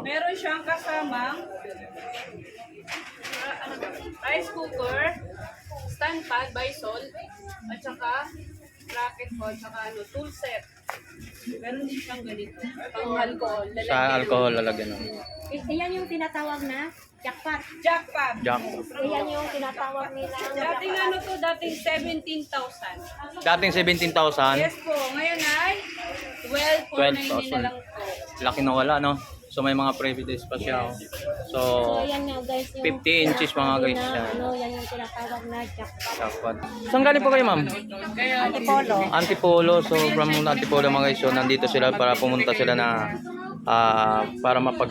Meron siyang kasamang ah, ano rice cooker, stand pad by Sol, at saka bracket po, at saka ano, tool set. Meron din siyang ganito, pang alcohol. lalagyan Sa alcohol lalagyan. I- Iyan yung tinatawag na jackpot. Jackpot. Jack. Iyan yung tinatawag nila. Dating ano to, dating 17,000. Dating 17,000. Yes po, ngayon ay 12,499 na lang po. Laki na wala, no? So may mga privilege pa siya. oh. So, So, yan nga guys. Yung 50 inches mga guys na, yan. Ano, yan yung tinatawag na jackpot. jackpot. Saan galing po kayo, ma'am? Antipolo. Antipolo. So, from Antipolo mga guys. So, nandito sila para pumunta sila na ah, para mapag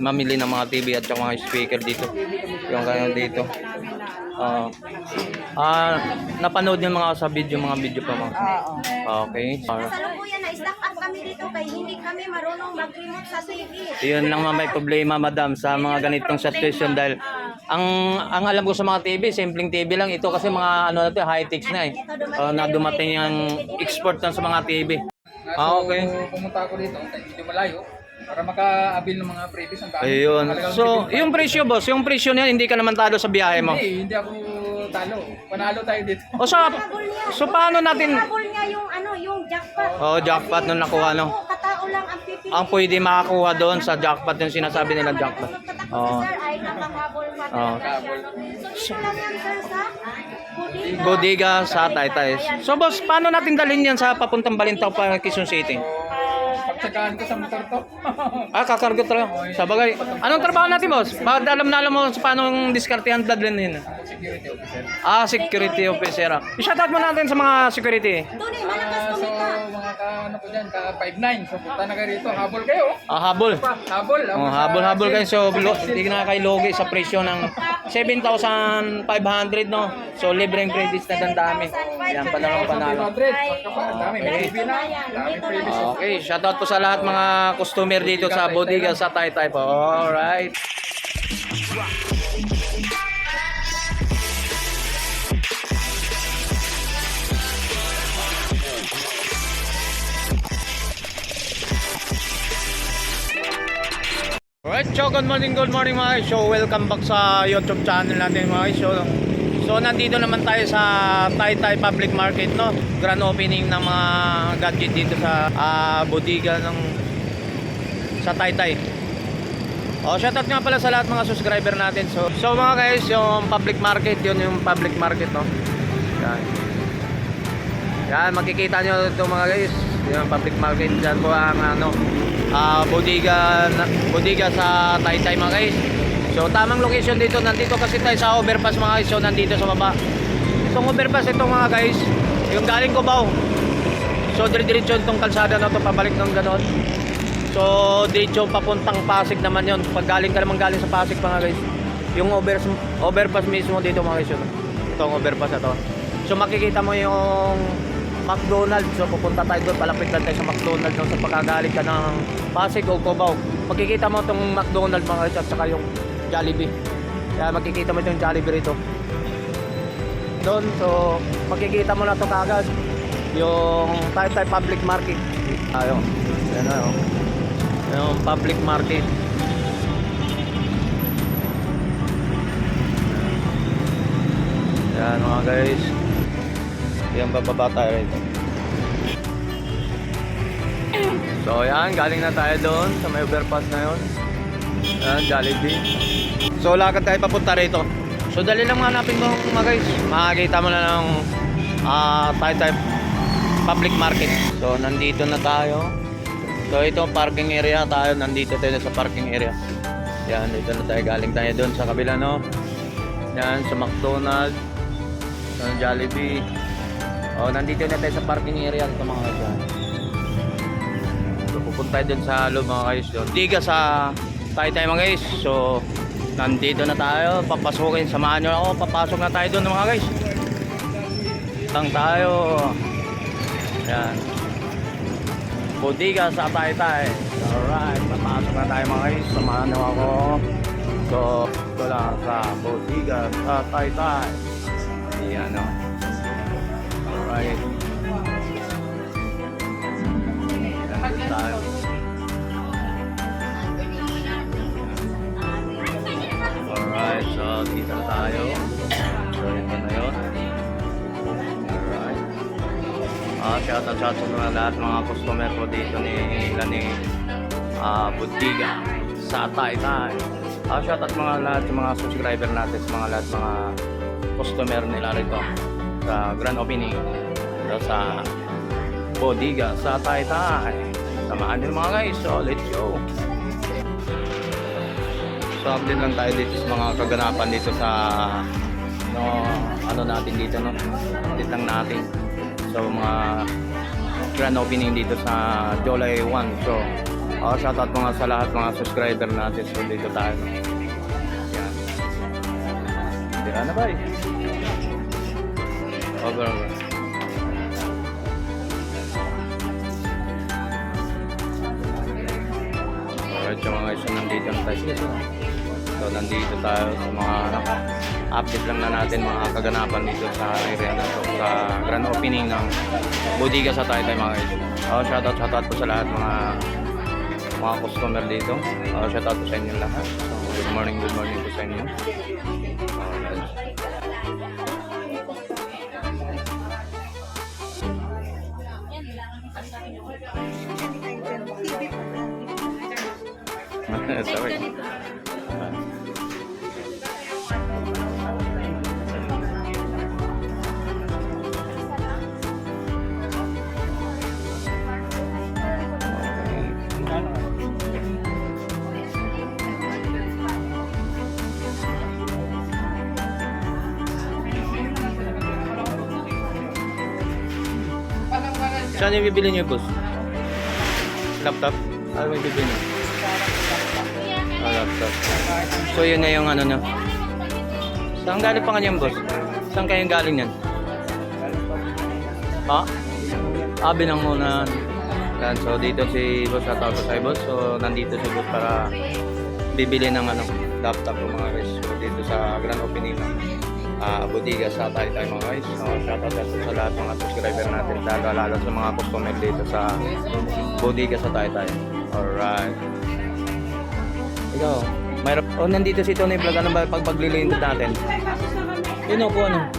mamili ng mga TV at mga speaker dito. Yung kaya dito. Ah, ah, napanood yung mga sa video, mga video pa mga. Okay. Ah, Kasalukuyan na stack up kami dito kay hindi kami marunong mag-remote sa TV. yun lang may problema, madam, sa mga ganitong situation dahil ang ang alam ko sa mga TV, simpleng TV lang ito kasi mga ano natin, high-tech na eh. Ah, na dumating yung export na sa mga TV. Ah, okay. Pumunta ako dito, medyo malayo, para maka-avail ng mga previous. Ang dami. Ayun. So, yung presyo, boss, yung presyo niya, hindi ka naman talo sa biyahe mo. Hindi, hindi ako talo. Panalo tayo dito. O so, so paano natin, Habol niya yung ano, yung jackpot. oh, jackpot nung nakuha, no? Katao lang ang pipili. Ang pwede makakuha doon sa jackpot yung sinasabi nila jackpot. Oh. Oh. Sir, ay nakahabol pa Oh. talaga siya. So, lang yan, sir, sa. Bodega sa Taytay. So, boss, paano natin dalhin yan sa papuntang Balintao pa Quezon City? Pagtsagaan ko sa motor to. Ah, kakargo talaga. Sa bagay. Anong trabaho natin, boss? Bakit alam na alam mo sa paano yung diskartehan dadalhin yun? Security officer. Ah, security officer. ah. I-shoutout mo natin sa mga security. Doon eh, malakas Ah, so, kumita. mga ka, ano ko dyan, ka 5'9". So, punta na kayo rito. Habol kayo. Ah, habol. Pa, habol. Oh, habol-habol kayo. So, lo, hindi na kayo logi sa presyo ng 7,500, no? So, libreng credits na ang dami. Yan, panalo panalo. 500. Pagkapa, ang dami. May TV na. Dami previous. Okay, shoutout po sa lahat mga customer dito sa bodega sa Taytay po. Alright. Alright, so good morning, good morning mga guys. Welcome back sa YouTube channel natin mga guys. So, nandito naman tayo sa Taytay Public Market, no? Grand opening ng mga gadget dito sa ah, bodega ng sa Taytay. Oh, shoutout nga pala sa lahat mga subscriber natin. So, so mga guys, yung public market, yun yung public market, no? Yan. Yan, makikita nyo ito mga guys. Yung public market, dyan po ang ano, ah bodega, na- bodega sa Taytay mga guys. So, tamang location dito. Nandito kasi tayo sa overpass mga guys. So, nandito sa baba. Itong overpass ito mga guys, yung galing Cubao. So, dire-diretso itong kalsada na to pabalik ng ganon. So, diretso papuntang Pasig naman yon. Pag galing ka naman galing sa Pasig mga guys. Yung over, overpass mismo dito mga guys. Yun. Itong overpass na to. So, makikita mo yung McDonald's. So, pupunta tayo doon. Palapit lang tayo sa McDonald's. No? Sa pagkagaling ka ng Pasig o Cubao. Makikita mo itong McDonald's mga guys. At saka yung Jollibee. Kaya makikita mo itong Jollibee rito. Doon. So, makikita mo na ito kagad. Yung Taytay Public Market. Ayun. Yan na oh. Yung public market. Yan mga guys. Yan bababa tayo rito. So yan, galing na tayo doon sa may overpass na yun. Yan, Jollibee. So lakad tayo papunta rito. So dali lang hanapin mo mga guys. Makakita mo na ng ah Taytay public market. So nandito na tayo. So ito parking area tayo. Nandito tayo sa parking area. Yan, dito na tayo. Galing tayo doon sa kabila no. Yan, sa McDonald's. Sa Jollibee. Oh, nandito na tayo sa parking area ito mga yan. So pupunta tayo doon sa loob mga guys. Diga sa Taytay mga guys. So nandito na tayo. Papasukin. Samahan nyo ako. Papasok na tayo doon mga guys. Tang tayo. Yan. Bodega sa Taytay. Alright, papasok na tayo mga guys. Samahan nyo ako. So, ito lang sa Bodega sa Taytay. Yan o. Alright. Nandun. Alright, so dito na tayo. So ito na yun. Alright. Ah, uh, shout out sa mga lahat mga customer ko dito ni nila ni ah, uh, Buntiga sa Atay Tay. Ah, uh, shout out mga lahat mga subscriber natin sa mga lahat mga customer nila rito sa grand opening dito sa Bodiga sa Taytay. Samahan niyo mga guys. So, let's go. So, update lang tayo dito sa mga kaganapan dito sa no, ano natin dito, no? Update lang natin. So, mga grand opening dito sa July 1. So, uh, shoutout mga sa lahat mga subscriber natin. So, dito tayo. Yan. Tira na ba eh? Over, over. Alright, yung mga guys, so nandito na tayo. So, nandito tayo sa mga update lang na natin mga kaganapan dito sa area na to, sa grand opening ng Bodega sa Taytay mga guys. Oh, shoutout, shoutout po sa lahat mga mga customer dito. Oh, shoutout po sa inyo lahat. So, good morning, good morning po sa inyo. Alright. Sorry. Saan yung bibili niyo, boss? Laptop? Ano yung bibili niyo? Laptop. So, yun na yung ano na. Saan galing pa kanyang boss? Saan kayong galing yan? Ha? Ah, binang muna. Yan, so dito si boss at ako sa boss. So, nandito si boss para bibili ng ano, laptop ng mga guys. So, dito sa grand opening ng ah bodega sa tayo tayo mga guys. So, shoutout out sa lahat mga subscriber natin. Lalo, lalo sa mga customer dito sa bodega sa tayo tayo. Alright. Ikaw, mayroon, oh, nandito si Tony Vlog. Ano ba pag paglilingkod natin? Yun upo ano?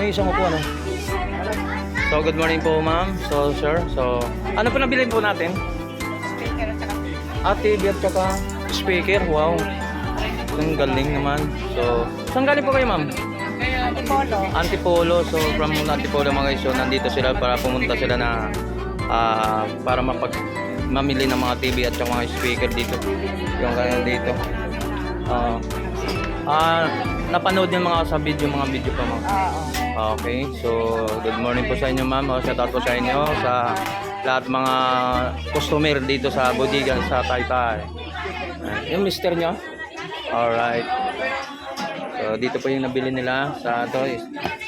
May isang upo ano? So, good morning po ma'am. So, sir. So, ano po nabili po natin? Ah, TV at saka speaker. Wow. Ang galing naman. So, saan galing po kayo ma'am? Antipolo. Antipolo. So, from Antipolo mga guys. So, nandito sila para pumunta sila na ah, para mapag mamili ng mga TV at saka mga speaker dito. Yung kaya dito. Ah, ah, napanood yung mga sa video, mga video pa mga. Okay, so good morning po sa inyo ma'am. O, shout out po sa inyo sa lahat mga customer dito sa bodega sa Taytay. Yung mister nyo? Alright. So dito po yung nabili nila sa to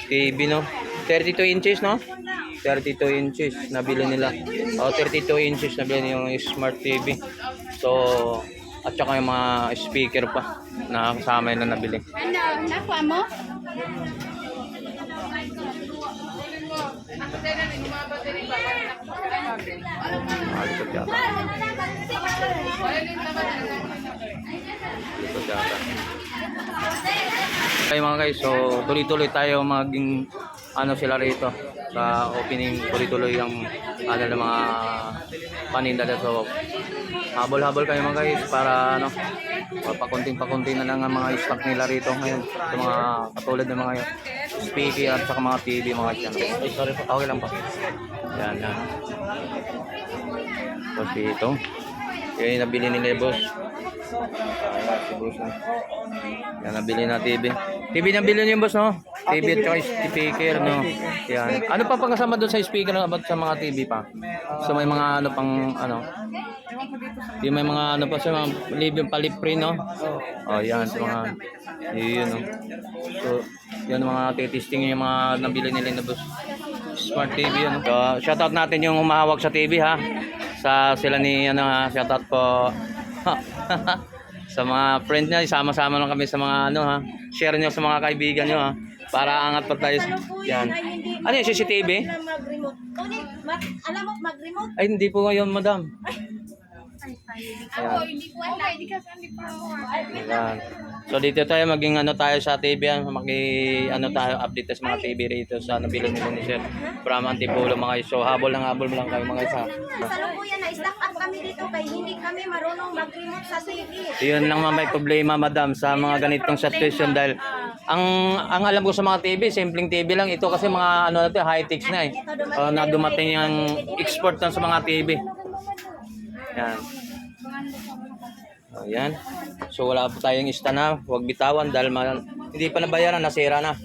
TV no. 32 inches no? 32 inches nabili nila. O 32 inches nabili yung smart TV. So at saka yung mga speaker pa na kasama na nabili. Ano, nakuha mo? Malikot yata. Likot yata. Okay mga guys, so tuloy-tuloy tayo maging ano sila rito sa opening tuloy-tuloy ang ano ng mga paninda na so habol-habol kayo mga guys para ano pakunting-pakunting na lang ang mga stock nila rito ngayon sa mga katulad ng mga speaker at saka mga TV mga yan. Sorry po, okay lang po. Yan, yan. Tapos dito. Yan yung nabili nila boss. Ayan, si boss na. Yan, nabili na TV. TV nabili niyo boss, no? TV at saka speaker, no? Yan. Ano pa pang kasama doon sa speaker about sa mga TV pa? So may mga ano pang ano? Yung may mga ano pa sa mga libre palipre, no? Oh, yan. Sa mga yun, no? So, yan mga titisting yung mga nabili nila na boss. Smart TV, ano? So, shoutout natin yung humahawak sa TV, ha? Sa sila ni, ano, ha? Shoutout po. Sa mga friend niya, sama-sama lang kami sa mga, ano, ha? Share nyo sa mga kaibigan nyo, ha? Para angat pa tayo. Yan. Ano yung CCTV? Alam mo mag-remote? Ay, hindi po ngayon, madam. Ako, hindi ko alam. Hindi kasi hindi pa ako. Ayan. So dito tayo maging ano tayo sa TV yan, maki ano tayo update sa mga TV rito sa nabili nila ni Sir from Antipolo mga guys. So habol lang habol lang kayo mga ha. Sa lukuyan na stack up kami dito kay hindi kami marunong mag-remote sa TV. Yun lang mga may problema madam sa mga ganitong situation dahil ang ang alam ko sa mga TV, simpleng TV lang ito kasi mga ano natin high techs na eh. Oh, na dumating yung export na sa mga TV. Yan. Ayan. So wala po tayong ista na, huwag bitawan dahil ma- hindi pa nabayaran, nasira na.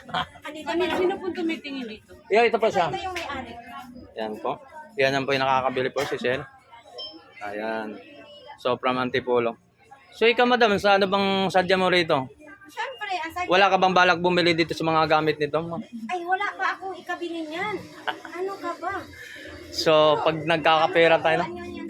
Andito Ano, sino po tumitingin dito? yeah, ito pa siya. Yan po. Yan ang po yung nakakabili po si Sir. Ayan. So from Antipolo. So ikaw madam, sa ano bang sadya mo rito? Siyempre, ang sabi, Wala ka bang balak bumili dito sa mga gamit nito? ay wala pa akong ikabili niyan. Ano ka ba? So pag nagkakapera tayo na, Ano yan, six-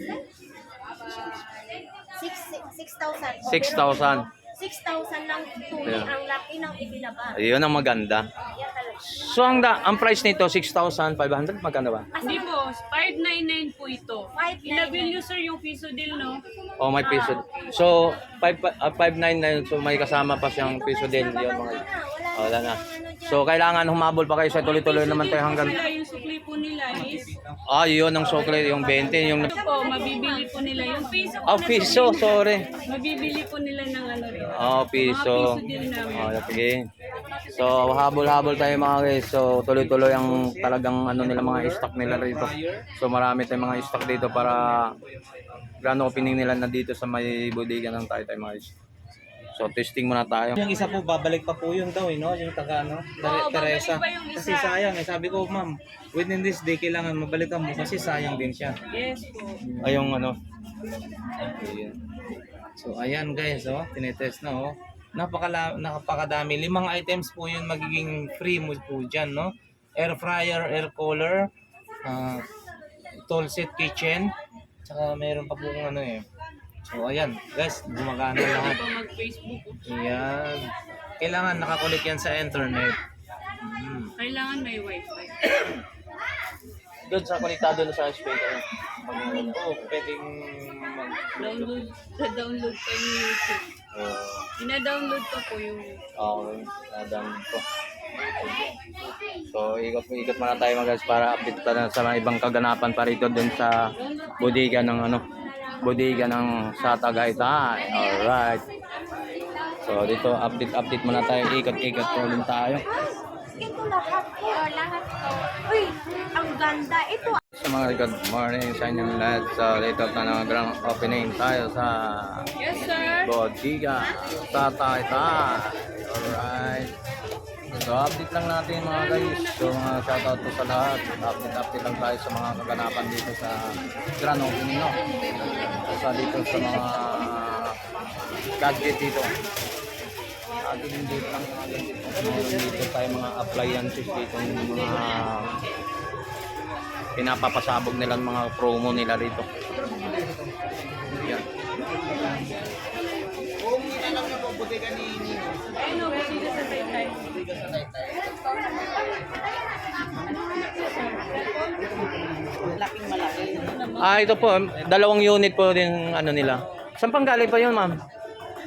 6,000. 6,000. 6,000 lang tuli Yeah. ang laki ng ibinaba. Ayun ang maganda. Yan talaga. So ang, da, ang price nito, 6,500. Magkano ba? Hindi po, 599 po ito. 599. Inabil nyo sir yung piso deal, no? Oh, may piso. So, 5, uh, 599. So, may kasama pa siyang piso din. Yun, mga, wala na. So, kailangan humabol pa kayo sa tuloy-tuloy naman tayo hanggang... Sila, yung sukli po nila is, Ah, yun ang sukli, yung 20, yung... ito po, mabibili po nila yung piso. po Oh, na piso, sabihin, sorry. Mabibili po nila ng ano rin. Oh, piso. Mga piso din namin. Oh, sige. So, habol-habol tayo mga guys. So, tuloy-tuloy ang talagang ano nila mga stock nila rito. So, marami tayong mga stock dito para grand opening nila na dito sa may bodega ng tayo tayo mga guys. So, testing muna tayo. Yung isa po, babalik pa po yun daw, eh, no? Yung taga, no? Tere- Oo, babalik Teresa. pa yung isa. Kasi sayang, eh. Sabi ko, ma'am, within this day, kailangan mabalikan mo kasi sayang din siya. Yes po. Ayong ano. Ayun. So, ayan guys, oh. Tinetest na, oh. Napakala, napakadami. Limang items po yun magiging free mo po dyan, no? Air fryer, air cooler, uh, tool set kitchen, tsaka mayroon pa po ano eh. So, ayan, guys, gumagana lahat. Mag-Facebook. Ayan. Kailangan nakakulik yan sa internet. Mm. Kailangan may wifi. Doon sa konektado na sa speaker. Oo, pwedeng mag... Download, download pa yung YouTube. Uh, Ina-download ko po yung okay, na-download ko. So, ikot ikot muna tayo mga guys para update pa na sa mga ibang kaganapan pa rito dun sa bodega ng ano, bodega ng sa Tagaytay. Alright. So, dito update update muna tayo. Ikot-ikot po din tayo. Ito lahat po. lahat po. Uy, ang ganda. Ito So mga good morning sa inyong lahat. So, dito na ng grand opening tayo sa Yes, sir. Bodega sa Tagaytay. Alright. So, update lang natin mga guys. So, mga shoutout po sa lahat. Update, update lang tayo sa mga kaganapan dito sa grand opening, no? Sa dito sa mga gadget dito. Ating dito lang mga gadget. Dito tayo mga appliances dito. Yung mga pinapapasabog nila mga promo nila rito. Yan. Ayun o, busina sa taytay. Ah, ito po, dalawang unit po din ano nila. Saan pang galing pa yun, ma'am?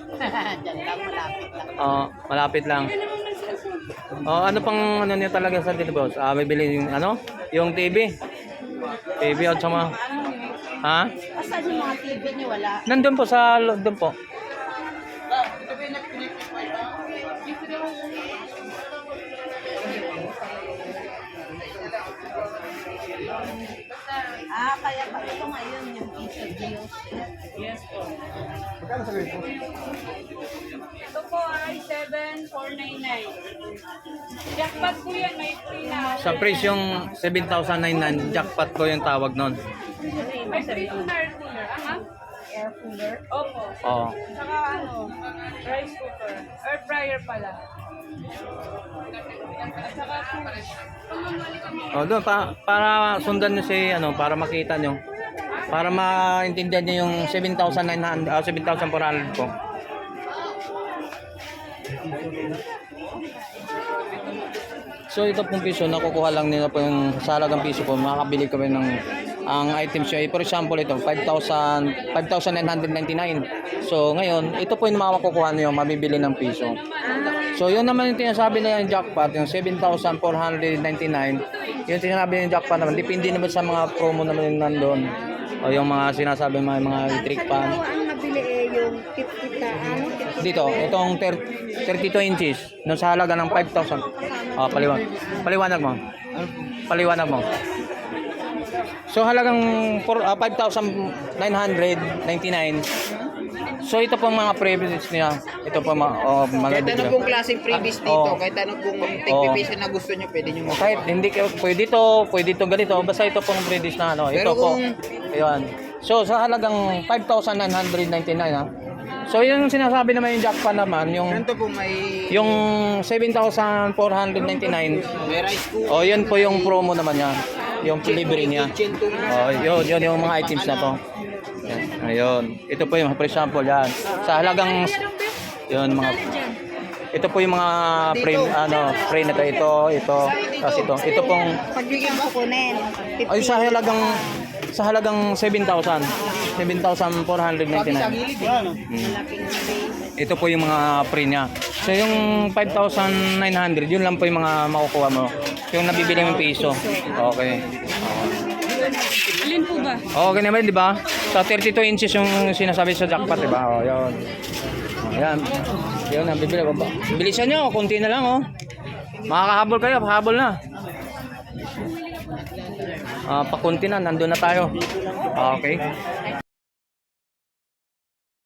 Diyan lang, malapit lang. Oo, malapit lang. Oh, ano pang ano niya talaga sa dito, boss? Ah, bibili yung ano? Yung TV. TV at sama. Ha? Asan yung mga TV niyo? Wala. Nandun po sa doon po. Yung piso deals. Yes po. Ito po ay 7,499. Jackpot po yan, may free na. Sa presyong 7,099, jackpot po yung tawag nun. May free na air cooler. Ah, ma'am? Air cooler. Opo. Oo. Saka ano, rice cooker. Air fryer pala. Saka. Oh, doon pa, para sundan niyo si ano, para makita niyo. Para maintindihan niyo yung 7,900 ah 7,400 po. So ito pong piso, nakukuha lang nila po yung sa halagang piso po, makakabili kami ng ang items siya. For example, ito, 5,000, 5,999. So, ngayon, ito po yung makukuha nyo, mabibili ng piso. So, yun naman yung tinasabi nila yung jackpot, yung 7,499. Yung tinasabi yung jackpot naman, depende naman sa mga promo naman yung nandun. O yung mga sinasabi mga, mga trick pan. ang nabili eh, yung 50 ta, ano? Dito, itong ter- 32 inches, nung sa halaga ng 5,000. Ah, paliwanag. Paliwanag mo. Paliwanag mo. So halagang for, ah, 5,999. So ito pong mga privilege niya. Ito po mga oh, mga Kahit ano bigla. pong klaseng Ah, dito, oo. kahit ano pong tigpipiso na gusto nyo, pwede nyo O kahit hindi kayo pwede to, pwede to ganito, basta ito pong privilege na ano. Ito Pero po. kung- Ayun. So sa halagang 5,999 ha. So yung sinasabi naman yung jackpot naman, yung Ganito po may, yung 7,499 may rice cooker. Oh, yun po yung promo naman niya. Yung libre niya. Oh, yun, yun yung mga items na to. Ayun. Ito po yung, for example, yan. Sa halagang, yun, mga, ito po yung mga frame, ano, frame na to. Ito, ito, tapos ito. Ito pong, Pagbigyan ko kunin. ay, sa halagang, sa halagang 7,000. 7,499. Mm. Ito po yung mga free niya. So yung 5,900, yun lang po yung mga makukuha mo. Yung nabibili mong piso. Okay. Alin po ba? Okay naman, di ba? Sa 32 inches yung sinasabi sa jackpot, di ba? Oh, yun. Oh, yan. Yun, ang bibili. Baba. Bilisan nyo, kunti na lang, oh. Makakahabol kayo, pahabol na. Ah, pakunti na, nandun na tayo. Okay.